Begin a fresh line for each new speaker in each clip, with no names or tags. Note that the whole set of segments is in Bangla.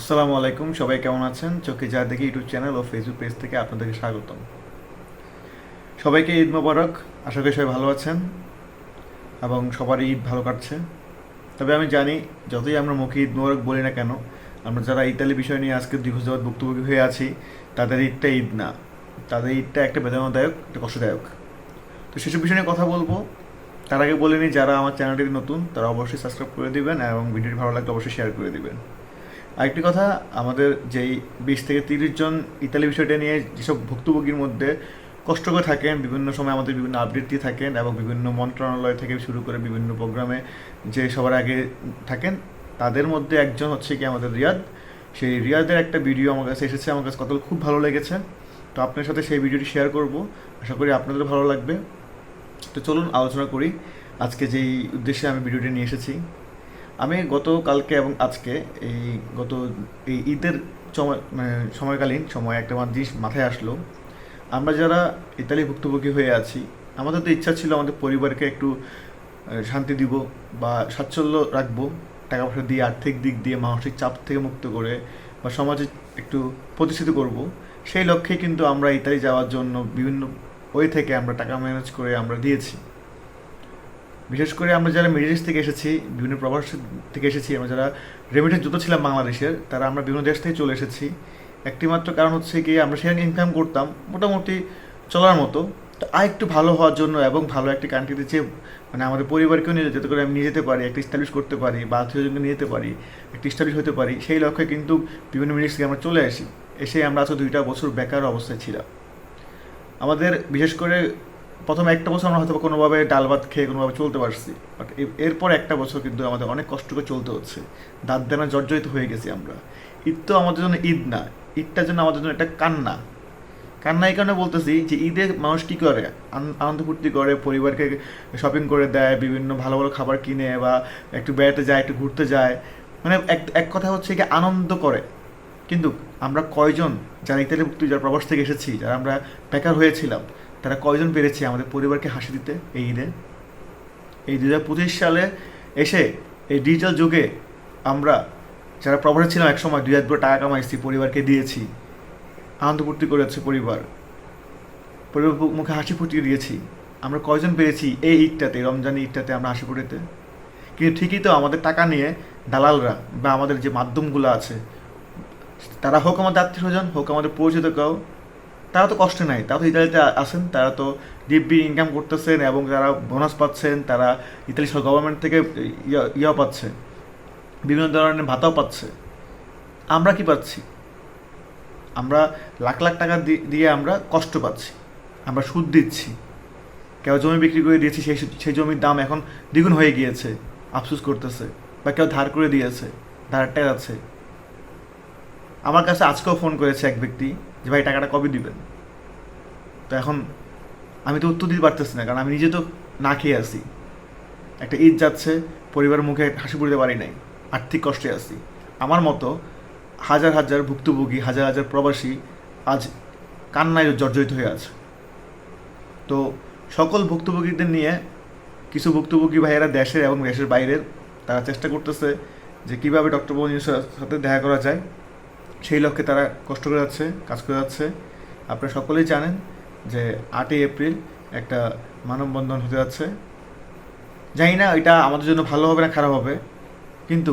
আসসালামু আলাইকুম, সবাই কেমন আছেন? চোখে যা দেখি ইউটিউব চ্যানেল ও ফেসবুক পেজ থেকে আপনাদেরকে স্বাগতম। সবাইকে ঈদ মোবারক, আশা করি সবাই ভালো আছেন এবং সবারই ঈদ ভালো কাটছে। তবে আমি জানি, যতই আমরা মুখে ঈদ মোবারক বলি না কেন, আমরা যারা ইতালি বিষয় নিয়ে আজকে দীর্ঘজগৎ ভুক্তভোগী হয়ে আছি, তাদের ঈদটা ঈদ না। তাদের ঈদটা একটা বেদনাদায়ক, একটা কষ্টদায়ক। তো সেসব বিষয় নিয়ে কথা বলব। তার আগে বলে নিই, যারা আমার চ্যানেলটি নতুন, তারা অবশ্যই সাবস্ক্রাইব করে দিবেন এবং ভিডিওটি ভালো লাগলে অবশ্যই শেয়ার করে দিবেন। আরেকটি কথা, আমাদের যেই বিশ থেকে তিরিশ জন ইতালি বিষয়টা নিয়ে যেসব ভুক্তভোগীর মধ্যে কষ্ট করে থাকেন, বিভিন্ন সময় আমাদের বিভিন্ন দিয়ে থাকেন এবং বিভিন্ন মন্ত্রণালয় থেকে শুরু করে বিভিন্ন প্রোগ্রামে যে সবার আগে থাকেন, তাদের মধ্যে একজন হচ্ছে কি আমাদের রিয়াদ। সেই রিয়াদের একটা ভিডিও আমার কাছে এসেছে, আমার কাছে কত খুব ভালো লেগেছে। তো আপনার সাথে সেই ভিডিওটি শেয়ার করব। আশা করি আপনাদের ভালো লাগবে। তো চলুন আলোচনা করি। আজকে যেই উদ্দেশ্যে আমি ভিডিওটি নিয়ে এসেছি আমি গত কালকে এবং আজকে এই গত এই ঈদের মানে সময়কালীন সময় একটা আমার জিনিস মাথায় আসলো। আমরা যারা ইতালি ভুক্তভোগী হয়ে আছি, আমাদের তো ইচ্ছা ছিল আমাদের পরিবারকে একটু শান্তি দিব বা স্বাচ্ছল্য রাখব টাকা পয়সা দিয়ে, আর্থিক দিক দিয়ে, মানসিক চাপ থেকে মুক্ত করে বা সমাজে একটু প্রতিষ্ঠিত করব। সেই লক্ষ্যে কিন্তু আমরা ইতালি যাওয়ার জন্য বিভিন্ন ওই থেকে আমরা টাকা ম্যানেজ করে আমরা দিয়েছি। বিশেষ করে আমরা যারা মিডল ইস্ট থেকে এসেছি, বিভিন্ন প্রবাস থেকে এসেছি, আমরা যারা রেমিটেন্স যুক্ত ছিলাম বাংলাদেশের, তারা আমরা বিভিন্ন দেশ থেকে চলে এসেছি। একটি মাত্র কারণ হচ্ছে কি আমরা সেখানে ইনকাম করতাম, মোটামুটি চলার মতো। তো আর একটু ভালো হওয়ার জন্য এবং ভালো একটি কান্ট্রিতে যে মানে আমাদের পরিবারকেও নিয়ে যেতে করে আমি নিয়ে যেতে পারি, একটা স্টাবলিশ করতে পারি বা আত্মীয়জনকে নিয়ে যেতে পারি, একটি স্টাবলিশ হতে পারি, সেই লক্ষ্যে কিন্তু বিভিন্ন মিনিট থেকে আমরা চলে আসি। এসে আমরা আজকে দুইটা বছর বেকার অবস্থায় ছিলাম। আমাদের বিশেষ করে প্রথম একটা বছর আমরা হয়তো কোনোভাবে ডাল ভাত খেয়ে কোনোভাবে চলতে পারছি। বাট এরপর একটা বছর কিন্তু আমাদের অনেক কষ্ট করে চলতে হচ্ছে। দাঁত দেনা জর্জরিত হয়ে গেছি আমরা। ঈদ তো আমাদের জন্য ঈদ না। ঈদটার জন্য আমাদের জন্য একটা কান্না। কান্না এই কারণে বলতেছি যে ঈদে মানুষ কী করে? আনন্দ ফুর্তি করে, পরিবারকে শপিং করে দেয়, বিভিন্ন ভালো ভালো খাবার কিনে বা একটু বেড়াতে যায়, একটু ঘুরতে যায়। মানে এক এক কথা হচ্ছে কি আনন্দ করে। কিন্তু আমরা কয়জন? যারা ইতালি যারা প্রবাস থেকে এসেছি, যারা আমরা বেকার হয়েছিলাম। তারা কয়জন পেরেছে আমাদের পরিবারকে হাসি দিতে এই ঈদে? এই দু হাজার পঁচিশ সালে এসে এই ডিজিটাল যুগে আমরা যারা প্রবাসে ছিলাম এক সময় দুই হাজার টাকা কামাইছি, পরিবারকে দিয়েছি, আনন্দ ফুর্তি করেছে পরিবার। পরিবার মুখে হাসি ফুটিয়ে দিয়েছি। আমরা কয়জন পেরেছি এই ঈদটাতে, রমজানি ঈদটাতে আমরা হাসি ফুটেতে কিন্তু ঠিকই তো আমাদের টাকা নিয়ে দালালরা বা আমাদের যে মাধ্যমগুলো আছে, তারা হোক আমাদের আত্মীয় স্বজন, হোক আমাদের পরিচিত কেউ তারা তো কষ্টে নাই, তারা তো ইতালিতে আছেন, তারা তো দিব্যি ইনকাম করতেছেন এবং যারা বোনাস পাচ্ছেন, তারা ইতালি গভর্নমেন্ট থেকে ইয়া- পাচ্ছে, বিভিন্ন ধরনের ভাতাও পাচ্ছে। আমরা কি পাচ্ছি? আমরা লাখ লাখ টাকা দিয়ে আমরা কষ্ট পাচ্ছি, আমরা সুদ দিচ্ছি। কেউ জমি বিক্রি করে দিয়েছি, সেই সেই জমির দাম এখন দ্বিগুণ হয়ে গিয়েছে, আফসোস করতেছে, বা কেউ ধার করে দিয়েছে ধারটা আছে। আমার কাছে আজকেও ফোন করেছে এক ব্যক্তি যে ভাই টাকাটা কবে দিবেন? তো এখন আমি তো উত্তর দিতে পারতেছি না, কারণ আমি নিজে তো না খেয়ে আছি। একটা ঈদ যাচ্ছে পরিবার মুখে হাসি পড়তে পারি নাই, আর্থিক কষ্টে আছি। আমার মতো হাজার হাজার ভুক্তভোগী, হাজার হাজার প্রবাসী আজ কান্নায় জর্জরিত হয়ে আছে। তো সকল ভুক্তভোগীদের নিয়ে কিছু ভুক্তভোগী ভাইয়েরা দেশের এবং দেশের বাইরের তারা চেষ্টা করতেছে যে কীভাবে ডক্টর মোহাম্মদ সাথে দেখা করা যায়। সেই লক্ষ্যে তারা কষ্ট করে যাচ্ছে, কাজ করে যাচ্ছে। আপনারা সকলেই জানেন যে আটই এপ্রিল একটা মানববন্ধন হতে যাচ্ছে। জানি না এটা আমাদের জন্য ভালো হবে না খারাপ হবে, কিন্তু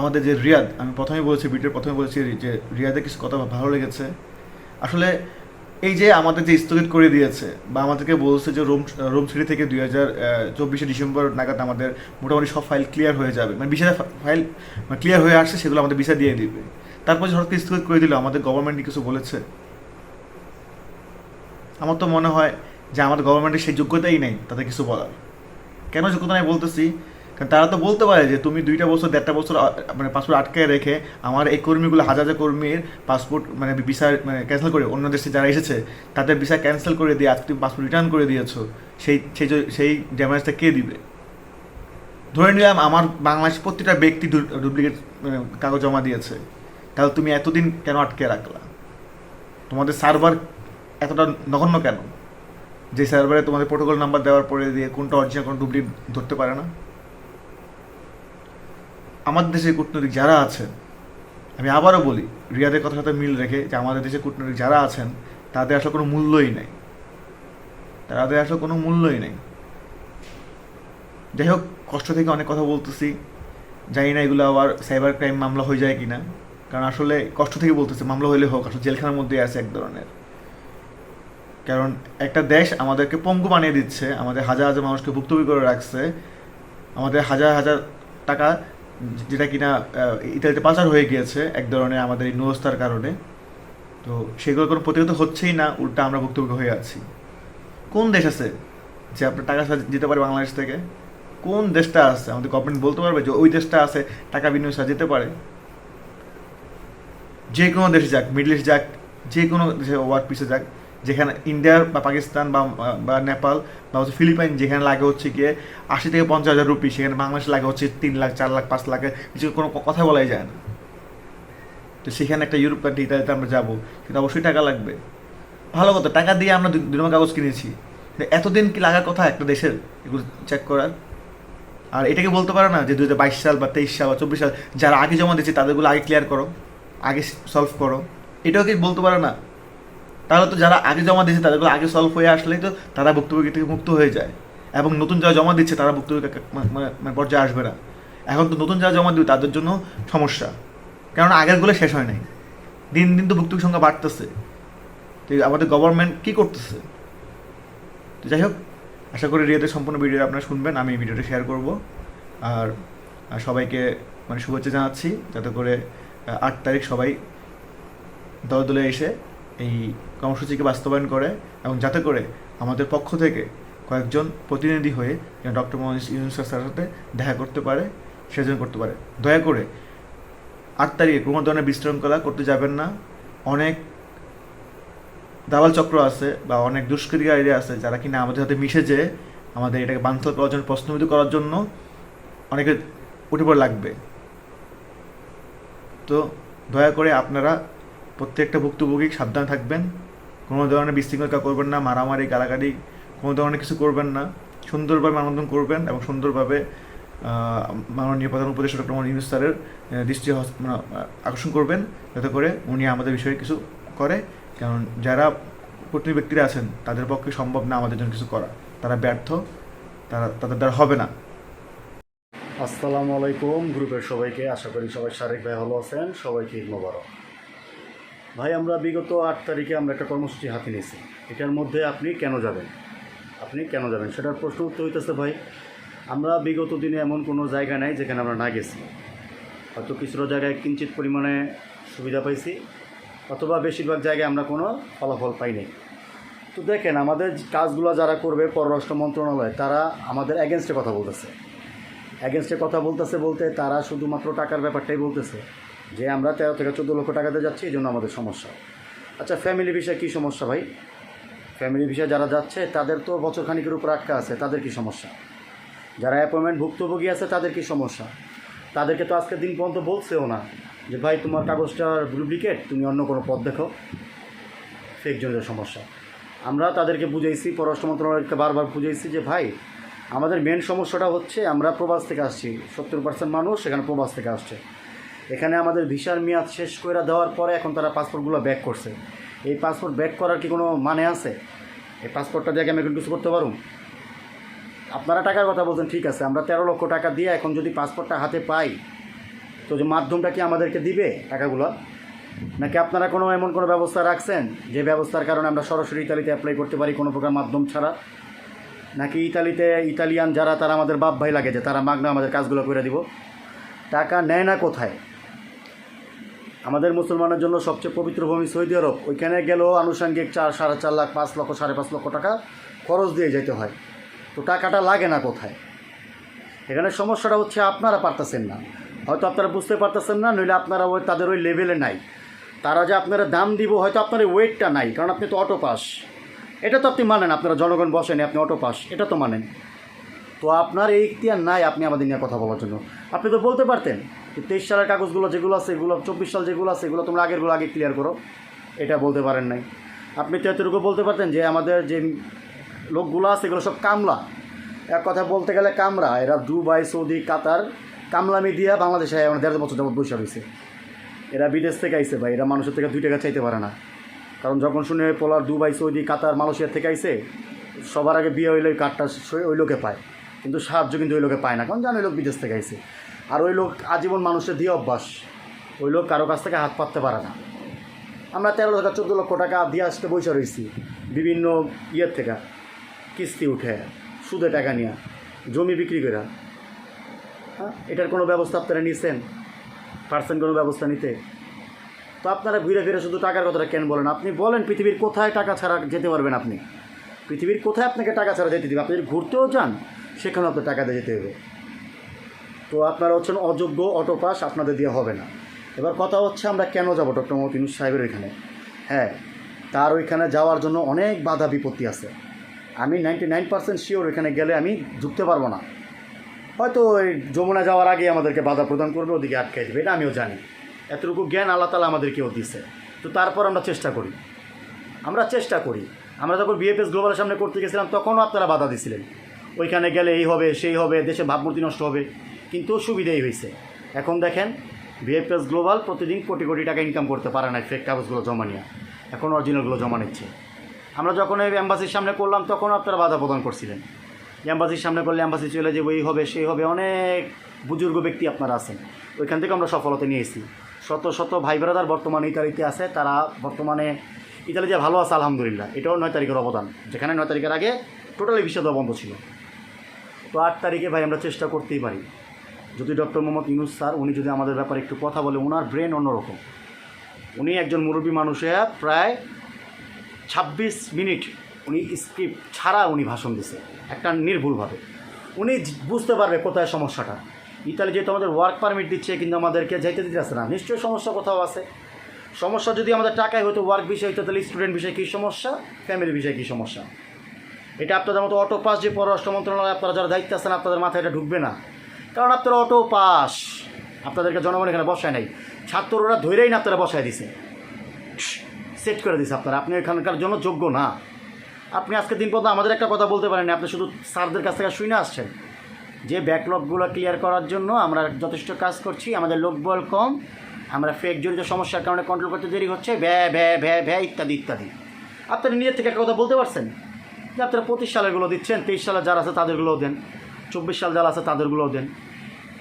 আমাদের যে রিয়াদ, আমি প্রথমেই বলেছি, ভিডিওর প্রথমে বলেছি যে রিয়াদের কিছু কথা ভালো লেগেছে। আসলে এই যে আমাদের যে স্থগিত করে দিয়েছে বা আমাদেরকে বলছে যে রোম রোম সিটি থেকে দুই হাজার চব্বিশে ডিসেম্বর নাগাদ আমাদের মোটামুটি সব ফাইল ক্লিয়ার হয়ে যাবে মানে বিশাল ফাইল ক্লিয়ার হয়ে আসছে, সেগুলো আমাদের ভিসা দিয়ে দিবে। তারপর হঠাৎ স্থগিত করে দিল, আমাদের গভর্নমেন্ট কিছু বলেছে। আমার তো মনে হয় যে আমাদের গভর্নমেন্টের সেই যোগ্যতাই নেই তাদের কিছু বলার। কেন যোগ্যতা নেই বলতেছি? কারণ তারা তো বলতে পারে যে তুমি দুইটা বছর, দেড়টা বছর মানে পাসপোর্ট আটকে রেখে আমার এই কর্মীগুলো হাজার হাজার কর্মীর পাসপোর্ট মানে ভিসা মানে ক্যান্সেল করে অন্য দেশে যারা এসেছে, তাদের ভিসা ক্যান্সেল করে দিয়ে আজকে তুমি পাসপোর্ট রিটার্ন করে দিয়েছ, সেই সেই সেই ড্যামেজটা কে দিবে? ধরে নিলাম আমার বাংলাদেশ প্রতিটা ব্যক্তি ডুপ্লিকেট মানে কাগজ জমা দিয়েছে। তাহলে তুমি এতদিন কেন আটকে রাখলা? তোমাদের সার্ভার এতটা নগণ্য কেন? যে সার্ভারে তোমাদের প্রোটোকল নাম্বার দেওয়ার পরে দিয়ে কোনটা অরিজিনাল কোন ডুপ্লিকেট ধরতে পারে না? আমাদের দেশের কূটনৈতিক যারা আছে আমি আবারও বলি, রিয়াদের কথার সাথে মিল রেখে যে আমাদের দেশে কূটনৈতিক যারা আছেন, তাদের আসলে কোনো মূল্যই নেই। তাদের আসলে কোনো মূল্যই নেই। যাই হোক, কষ্ট থেকে অনেক কথা বলতেছি। জানি না এগুলো আবার সাইবার ক্রাইম মামলা হয়ে যায় কিনা। কারণ আসলে কষ্ট থেকে বলতেছে, মামলা হইলে হোক, আসলে জেলখানার মধ্যে আছে এক ধরনের। কারণ একটা দেশ আমাদেরকে পঙ্গু বানিয়ে দিচ্ছে, আমাদের হাজার হাজার মানুষকে ভুক্তভোগী করে রাখছে, আমাদের হাজার হাজার টাকা যেটা কিনা ইতালিতে পাচার হয়ে গিয়েছে এক ধরনের আমাদের এই নুরস্তার কারণে। তো সেগুলো কোনো প্রতিহত হচ্ছেই না, উল্টা আমরা ভুক্তভোগী হয়ে আছি। কোন দেশ আছে যে আপনার টাকা যেতে পারে বাংলাদেশ থেকে? কোন দেশটা আছে? আমাদের গভর্নমেন্ট বলতে পারবে যে ওই দেশটা আছে, টাকা বিনিয়োগ যেতে পারে? যে কোনো দেশে যাক, মিডল ইস্ট যাক যে কোনো দেশে ওয়ার্ক পিসে যাক, যেখানে ইন্ডিয়ার বা পাকিস্তান বা বা নেপাল বা হচ্ছে ফিলিপাইন, যেখানে লাগে হচ্ছে গিয়ে আশি থেকে পঞ্চাশ হাজার রুপি সেখানে বাংলাদেশে লাগে হচ্ছে তিন লাখ, চার লাখ, পাঁচ লাখে কিছু কোনো কথা বলাই যায় না। তো সেখানে একটা ইউরোপ কান্ট্রি ইতালিতে আমরা যাব, সেটা অবশ্যই টাকা লাগবে। ভালো কথা, টাকা দিয়ে আমরা দুই নম্বর কাগজ কিনেছি। এতদিন কি লাগার কথা একটা দেশের? এগুলো চেক করার। আর এটাকে বলতে পারো না যে দু হাজার বাইশ সাল বা তেইশ সাল বা চব্বিশ সাল, যারা আগে জমা দিচ্ছে তাদেরগুলো আগে ক্লিয়ার করো। আগে সলভ করো। এটাও কি বলতে পারো না? তাহলে তো যারা আগে জমা দিয়েছে তাদেরগুলো আগে সলভ হয়ে আসলেই তো তারা ভুক্তভোগী থেকে মুক্ত হয়ে যায়। এবং নতুন যারা জমা দিচ্ছে, তারা ভুক্তভোগী মা- মা- মানে পর্যায়ে আসবে না। এখন তো নতুন যারা জমা দিবে, তাদের জন্য সমস্যা। কারণ আগেরগুলো শেষ হয় নাই। দিন দিন তো ভুক্তভোগীর সংখ্যা বাড়তেছে। তো আমাদের গভর্নমেন্ট কী করতেছে? তো যাই হোক, আশা করি রিয়াদের সম্পূর্ণ ভিডিও আপনারা শুনবেন। আমি ভিডিওটা শেয়ার করব। আর সবাইকে মানে শুভেচ্ছা জানাচ্ছি। যাতে করে আট তারিখ সবাই দলে দলে এসে এই কর্মসূচিকে বাস্তবায়ন করে এবং যাতে করে আমাদের পক্ষ থেকে কয়েকজন প্রতিনিধি হয়ে যেন ডক্টর মোহাম্মদ স্যারের সাথে দেখা করতে পারে, সেজন্য করতে পারে। দয়া করে আট তারিখে কোনো ধরনের বিশৃঙ্খলা করতে যাবেন না। অনেক দালাল চক্র আছে বা অনেক দুষ্কৃতিকারীরা আছে যারা কিনা আমাদের সাথে মিশে যে আমাদের এটাকে বাঞ্ছল করার জন্য, প্রশ্নবিদ্ধ করার জন্য অনেকে উঠে পড়ে লাগবে। তো দয়া করে আপনারা প্রত্যেকটা ভুক্তভোগী সাবধান থাকবেন। কোনো ধরনের বিশৃঙ্খলা করবেন না মারামারি গালাগালি কোনো ধরনের কিছু করবেন না। সুন্দরভাবে মানবন্ধন করবেন এবং সুন্দরভাবে মাননীয় প্রধান উপদেষ্টা ডক্টর মোহাম্মদ ইউনুস স্যারের দৃষ্টি মানে, আকর্ষণ করবেন যাতে করে উনি আমাদের বিষয়ে কিছু করে। কারণ যারা কর্তৃ ব্যক্তিরা আছেন তাদের পক্ষে সম্ভব না আমাদের জন্য কিছু করা। তারা ব্যর্থ তারা তাদের দ্বারা হবে না।
আসসালামু আলাইকুম গ্রুপের সবাইকে, আশা করি সবাই শারীরিক ভাই ভালো আছেন, সবাইকে মোবারক। ভাই, আমরা বিগত আট তারিখে আমরা একটা কর্মসূচি হাতে নিয়েছি। এটার মধ্যে আপনি কেন যাবেন? আপনি কেন যাবেন? সেটার প্রশ্ন উত্তর হইতেছে ভাই, আমরা বিগত দিনে এমন কোনো জায়গা নাই যেখানে আমরা না গেছি। হয়তো কিছুটা জায়গায় কিঞ্চিত পরিমাণে সুবিধা পাইছি, অথবা বেশিরভাগ জায়গায় আমরা কোনো ফলাফল পাইনি তো দেখেন, আমাদের কাজগুলো যারা করবে, পররাষ্ট্র মন্ত্রণালয়, তারা আমাদের অ্যাগেনস্টে কথা বলতেছে। অ্যাগেনস্টে কথা বলতেছে বলতে তারা শুধুমাত্র টাকার ব্যাপারটাই বলতেছে যে আমরা তেরো থেকে চোদ্দ লক্ষ টাকাতে যাচ্ছি এই জন্য আমাদের সমস্যা। আচ্ছা ফ্যামিলি বিষয়ে কী সমস্যা ভাই? ফ্যামিলি বিষয়ে যারা যাচ্ছে, তাদের তো বছর খানিকের উপর আটকা আছে, তাদের কি সমস্যা? যারা অ্যাপয়েন্টমেন্ট ভুক্তভোগী আছে, তাদের কি সমস্যা? তাদেরকে তো আজকের দিন পর্যন্ত বলছেও না যে, ভাই, তোমার কাগজটার ডুপ্লিকেট তুমি অন্য কোনো পথ দেখো। ফেক জনের সমস্যা। আমরা তাদেরকে বুঝাইছি, পররাষ্ট্র মন্ত্রণালয়কে বারবার বুঝাইছি যে, ভাই আমাদের মেন সমস্যাটা হচ্ছে আমরা প্রবাস থেকে আসছি। সত্তর পার্সেন্ট মানুষ এখানে প্রবাস থেকে আসছে। এখানে আমাদের ভিসার মেয়াদ শেষ করে দেওয়ার পরে এখন তারা পাসপোর্টগুলো ব্যাক করছে। এই পাসপোর্ট ব্যাক করার কি কোনো মানে আছে? এই পাসপোর্টটা দিয়ে আমি এখন কিছু করতে পারুম? আপনারা টাকার কথা বলছেন, ঠিক আছে। আমরা তেরো লক্ষ টাকা দিয়ে এখন যদি পাসপোর্টটা হাতে পাই, তো যে মাধ্যমটা কি আমাদেরকে দিবে টাকাগুলো? নাকি আপনারা কোনো এমন কোনো ব্যবস্থা রাখছেন যে ব্যবস্থার কারণে আমরা সরাসরি ইতালিতে অ্যাপ্লাই করতে পারি কোনো প্রকার মাধ্যম ছাড়া? নাকি ইতালিতে ইতালিয়ান যারা, তারা আমাদের বাপ ভাই লাগে যে, তারা মাগনা আমাদের কাজগুলো করে দিব। টাকা নেয় না কোথায়? আমাদের মুসলমানের জন্য সবচেয়ে পবিত্র ভূমি সৌদি আরব। ওইখানে গেলেও আনুষঙ্গিক চার, সাড়ে চার লাখ, পাঁচ লক্ষ, সাড়ে পাঁচ লক্ষ টাকা খরচ দিয়ে যেতে হয়। তো টাকাটা লাগে না কোথায়? এখানে সমস্যাটা হচ্ছে আপনারা পারতেছেন না। হয়তো আপনারা বুঝতে পারতেছেন না, নইলে আপনারা ওই তাদের ওই লেভেলে নাই। তারা যে আপনারা দাম দিব, হয়তো আপনার ওয়েটটা নাই, কারণ আপনি তো অটো পাস এটা তো আপনি মানেন, আপনারা জনগণ বসেন, আপনি অটো পাস, এটা তো মানেন। তো আপনার এই ইখতিয়ার নাই আপনি আমাদের নিয়ে কথা বলার জন্য। আপনি তো বলতে পারতেন যে তেইশ সালের কাগজগুলো যেগুলো আছে, এগুলো, চব্বিশ সাল যেগুলো আছে, এগুলো তোমরা আগেরগুলো আগে ক্লিয়ার করো। এটা বলতে পারেন নাই। আপনি তো এতটুকু বলতে পারতেন যে আমাদের যে লোকগুলো আছে, এগুলো সব কামলা। এক কথা বলতে গেলে কামরা, এরা দুবাই, সৌদি, কাতার কামলামি দিয়া বাংলাদেশে দেড় বছর যাবত বসে রয়েছে। এরা বিদেশ থেকে আইসে ভাই, এরা মানুষের থেকে দুই টাকা চাইতে পারে না। কারণ যখন শুনে পোলার দুবাই, সৌদি, কাতার মালয়েশিয়ার থেকে আইসে সবার আগে বিয়ে হইলে ওই কার্ডটা ওই লোকে পায়। কিন্তু সাহায্য কিন্তু ওই লোকে পায় না। কারণ জানে ওই লোক বিদেশ থেকে আইসে আর ওই লোক আজীবন মানুষের দিয়ে অভ্যাস। ওই লোক কারও কাছ থেকে হাত পাততে পারে না। আমরা তেরো টাকা চোদ্দ লক্ষ টাকা দিয়ে আসতে বসে রয়েছি বিভিন্ন ইয়ের থেকে। কিস্তি উঠে, সুদে টাকা নিয়ে, জমি বিক্রি করে হ্যাঁ? এটার কোনো ব্যবস্থা আপনারা নিছেন? পার্সেন্ট কোনো ব্যবস্থা নিতে? তো আপনারা ঘুরে ফিরে শুধু টাকার কথাটা কেন বলেন? আপনি বলেন পৃথিবীর কোথায় টাকা ছাড়া যেতে পারবেন আপনি। পৃথিবীর কোথায় আপনাকে টাকা ছাড়া যেতে দেবে? আপনি যদি ঘুরতেও চান সেখানে আপনার টাকা দিয়ে যেতে হবে। তো আপনারা হচ্ছেন অযোগ্য অটো পাস আপনাদের দিয়ে হবে না। এবার কথা হচ্ছে আমরা কেন যাব? ডক্টর মোহাম্মদ সাহেবের ওইখানে। হ্যাঁ তার ওইখানে যাওয়ার জন্য অনেক বাধা বিপত্তি আছে। আমি নাইনটি নাইন পার্সেন্ট শিওর ওইখানে গেলে আমি ঢুকতে পারব না। হয়তো ওই যমুনা যাওয়ার আগে আমাদেরকে বাধা প্রদান করবে, ওদিকে আটকে দেবে এটা আমিও জানি। এতটুকু জ্ঞান আল্লাহ তালা আমাদেরকেও দিছে তো তারপর আমরা চেষ্টা করি। আমরা চেষ্টা করি। আমরা যখন বিএফএস গ্লোবালের সামনে করতে গেছিলাম, তখনও আপনারা বাধা দিছিলেন ওইখানে গেলে এই হবে, সেই হবে, দেশে ভাবমূর্তি নষ্ট হবে। কিন্তু সুবিধাই হয়েছে। এখন দেখেন বিএফএস গ্লোবাল প্রতিদিন কোটি কোটি টাকা ইনকাম করতে পারে না ফেক কাগজগুলো জমা নিয়ে। এখন অরিজিনালগুলো জমা নিচ্ছে। আমরা যখন এই অ্যাম্বাসির সামনে করলাম তখন আপনারা বাধা প্রদান করছিলেন। অ্যাম্বাসির সামনে করলে অ্যাম্বাসি চলে যাব, এই হবে, সেই হবে, অনেক বুজুর্গ ব্যক্তি আপনারা আছেন। ওইখান থেকে আমরা সফলতা নিয়ে এসেছি শত শত ভাই ব্রাদার বর্তমানে ইতালিতে আছে, তারা বর্তমানে ইতালি যে ভালো আছে, আলহামদুলিল্লাহ। এটাও নয় তারিখের অবদান। যেখানে নয় তারিখের আগে টোটালি দেওয়া বন্ধ ছিল। তো আট তারিখে ভাই আমরা চেষ্টা করতেই পারি। যদি ডক্টর মোহাম্মদ ইউনুস স্যার, উনি যদি আমাদের ব্যাপারে একটু কথা বলে, ওনার ব্রেন অন্যরকম। উনি একজন মুরব্বী মানুষ প্রায় ছাব্বিশ মিনিট উনি স্ক্রিপ্ট ছাড়া উনি ভাষণ দিছে, একটা নির্ভুলভাবে। উনি বুঝতে পারবে কোথায় সমস্যাটা। ইতালি যেহেতু আমাদের ওয়ার্ক পারমিট দিচ্ছে, কিন্তু আমাদেরকে যাইতে দিতেছে না। নিশ্চয়ই সমস্যা কোথাও আছে। সমস্যা যদি আমাদের টাকায় হতো ওয়ার্ক বিষয় হতো তাহলে স্টুডেন্ট বিষয়ে কী সমস্যা? ফ্যামিলি বিষয়ে কী সমস্যা? এটা আপনাদের মতো অটো পাস যে পররাষ্ট্র মন্ত্রণালয়, আপনারা যারা দায়িত্ব আছেন, আপনাদের মাথায় এটা ঢুকবে না। কারণ আপনারা অটো পাস আপনাদেরকে জনগণ এখানে বসায় নাই। ছাত্ররা ধৈরেই না আপনারা বসায় দিছে। সেট করে দিছে আপনারা। আপনি এখানকার জন্য যোগ্য না। আপনি আজকে দিন পর্যন্ত আমাদের একটা কথা বলতে পারেন আপনি শুধু স্যারদের কাছ থেকে শুনে আসছেন। যে ব্যাকলগগুলো ক্লিয়ার করার জন্য আমরা যথেষ্ট কাজ করছি, আমাদের লোকবল কম, আমরা ফেক জনিত সমস্যার কারণে কন্ট্রোল করতে দেরি হচ্ছে ব্যা ব্যা ব্যা ব্যা ইত্যাদি ইত্যাদি। আপনারা নিজের থেকে একটা কথা বলতে পারছেন? যে আপনারা পঁচিশ সালেরগুলো দিচ্ছেন, তেইশ সালে যারা আছে তাদেরগুলোও দেন, চব্বিশ সাল যারা আছে তাদেরগুলোও দেন।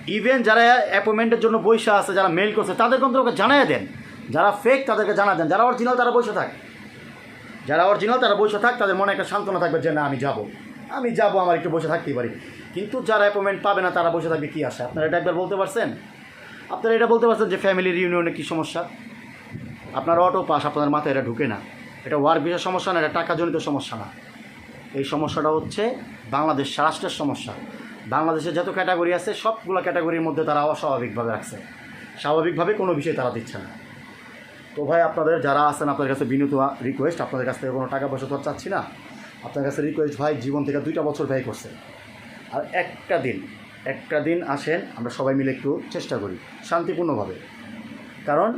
ইভেন যারা অ্যাপয়েন্টমেন্টের জন্য বৈশা আছে, যারা মেল করছে, তাদেরকে অন্তত জানাই দেন। যারা ফেক তাদেরকে জানা দেন। যারা অরিজিনাল তারা বসে থাক। যারা অরিজিনাল তারা বসে থাক, তাদের মনে একটা সান্ত্বনা থাকবে যে, না, আমি যাব। আমি যাব, আমার একটু বসে থাকতেই পারি। কিন্তু যারা অ্যাপয়েন্টমেন্ট পাবে না, তারা বসে থাকবে কী আসে আপনারা এটা একবার বলতে পারছেন? আপনারা এটা বলতে পারছেন যে ফ্যামিলির ইউনিয়নে কী সমস্যা? আপনার অটো পাস আপনাদের মাথায় এটা ঢুকে না। এটা ওয়ার্ক ভিসার সমস্যা না, এটা টাকাজনিত সমস্যা না। এই সমস্যাটা হচ্ছে বাংলাদেশ রাষ্ট্রের সমস্যা। বাংলাদেশের যত ক্যাটাগরি আছে, সবগুলো ক্যাটাগরির মধ্যে তারা অস্বাভাবিকভাবে রাখছে। স্বাভাবিকভাবে কোনো বিষয় তারা দিচ্ছে না। তো ভাই, আপনাদের যারা আছেন, আপনাদের কাছে বিনীত রিকোয়েস্ট আপনাদের কাছ থেকে কোনো টাকা পয়সা তো চাচ্ছি না। আপনার কাছে রিকোয়েস্ট ভাই, জীবন থেকে দুইটা বছর ব্যয় করছে আর একটা দিন একটা দিন আসেন, আমরা সবাই মিলে একটু চেষ্টা করি, শান্তিপূর্ণভাবে। কারণ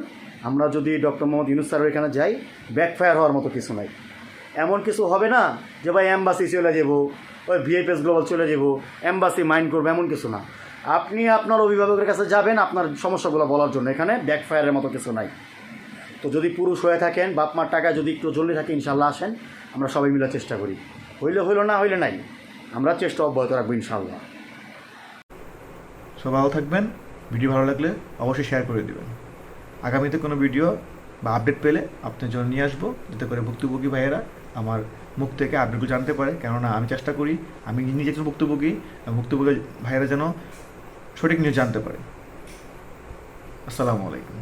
আমরা যদি ডক্টর মোহাম্মদ ইউনুস স্যারের এখানে যাই ব্যাকফায়ার হওয়ার মতো কিছু নাই। এমন কিছু হবে না যে, ভাই অ্যাম্বাসি চলে যাব, ওই ভিএফএস গ্লোবাল চলে যাব অ্যাম্বাসি মাইন্ড করব, এমন কিছু না। আপনি আপনার অভিভাবকের কাছে যাবেন, আপনার সমস্যাগুলো বলার জন্য, এখানে ব্যাকফায়ারের মতো কিছু নাই। তো যদি পুরুষ হয়ে থাকেন, বাপ মার টাকা যদি একটু জলদি থাকে, ইনশাল্লাহ আসেন, আমরা সবাই মিলে চেষ্টা করি। হইলে হইল না, হইলে নাই। আমরা চেষ্টা অব্যাহত রাখব, ইনশাল্লাহ।
সবাই ভালো থাকবেন। ভিডিও ভালো লাগলে অবশ্যই শেয়ার করে দেবেন। আগামীতে কোনো ভিডিও বা আপডেট পেলে আপনার জন্য নিয়ে আসব। যাতে করে ভুক্তভোগী ভাইয়েরা আমার মুখ থেকে আপডেটগুলো জানতে পারে। কেননা আমি চেষ্টা করি, আমি নিজে একজন ভুক্তভোগী ভুক্তভোগী ভাইয়েরা যেন সঠিক নিউজ জানতে পারে। আসসালামু আলাইকুম।